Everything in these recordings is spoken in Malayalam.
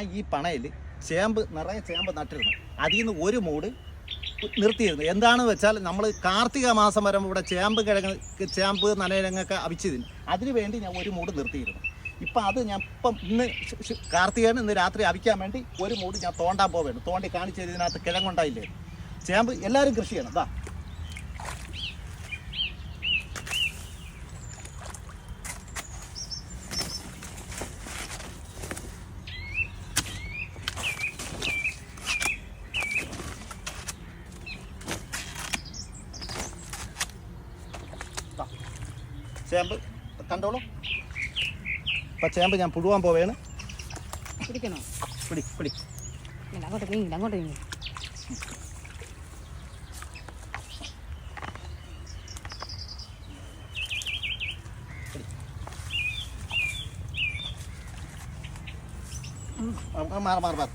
ഈ പണയിൽ ചേമ്പ് നിറയെ ചേമ്പ് നട്ടിരുന്നു. അതിൽ നിന്ന് ഒരു മൂട് നിർത്തിയിരുന്നു. എന്താണെന്ന് വെച്ചാൽ നമ്മൾ കാർത്തിക മാസം വരെ ഇവിടെ ചേമ്പ് കിഴങ്ങ് ചേമ്പ് നനയിലങ്ങൊക്കെ അവിച്ചതിന് അതിനു വേണ്ടി ഞാൻ ഒരു മൂട് നിർത്തിയിരുന്നു. ഇപ്പം അത് ഞാൻ ഇപ്പം ഇന്ന് ശ്- ഇന്ന് രാത്രി അവിക്കാൻ വേണ്ടി ഒരു മൂട് ഞാൻ തോണ്ടാൻ പോവുകയാണ്. തോണ്ടി കാണിച്ചതിനകത്ത് കിഴങ്ങുണ്ടായില്ലേ? ചേമ്പ് എല്ലാവരും കൃഷി ചെയ്യണം. ദാ ചേമ്പ് കണ്ടോളൂ ഇപ്പം ചേമ്പ് ഞാൻ പുഴുവാൻ പോവുകയാണ് പിടിക്കണോ പിടി പിടി ഇല്ല അങ്ങോട്ട് നീങ്ങില്ല അങ്ങോട്ട് നീങ്ങി ആ, ആ, മാറ് മാറ് മാറ്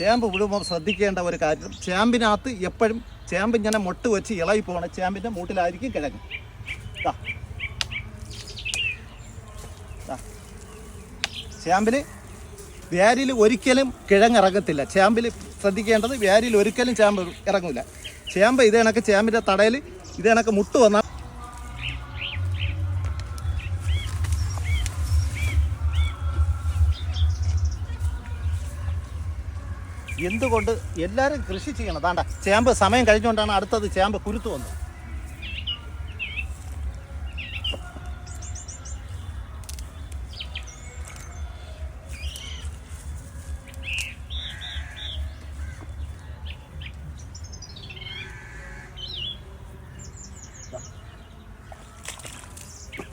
ചേമ്പ് വിടുമ്പോൾ ശ്രദ്ധിക്കേണ്ട ഒരു കാര്യം ചേമ്പിനകത്ത് എപ്പോഴും ചേമ്പ് ഇങ്ങനെ മൊട്ട് വെച്ച് ഇളകി പോകണം. ചേമ്പിന്റെ മൂട്ടിലായിരിക്കും കിഴങ്ങ്. ചേമ്പിൽ വ്യാരിൽ ഒരിക്കലും കിഴങ്ങ് ഇറങ്ങത്തില്ല. ചേമ്പിൽ ശ്രദ്ധിക്കേണ്ടത് വേരിൽ ഒരിക്കലും ചേമ്പ് ഇറങ്ങില്ല ചേമ്പ് ഇത് കണക്ക് ചേമ്പിന്റെ തടയിൽ ഇത് കണക്ക് മുട്ട് വന്നാൽ എന്തുകൊണ്ട് എല്ലാവരും കൃഷി ചെയ്യണം. താണ്ട ചേമ്പ് സമയം കഴിഞ്ഞുകൊണ്ടാണ് അടുത്തത് ചേമ്പ് കുരുത്തു വന്നത്.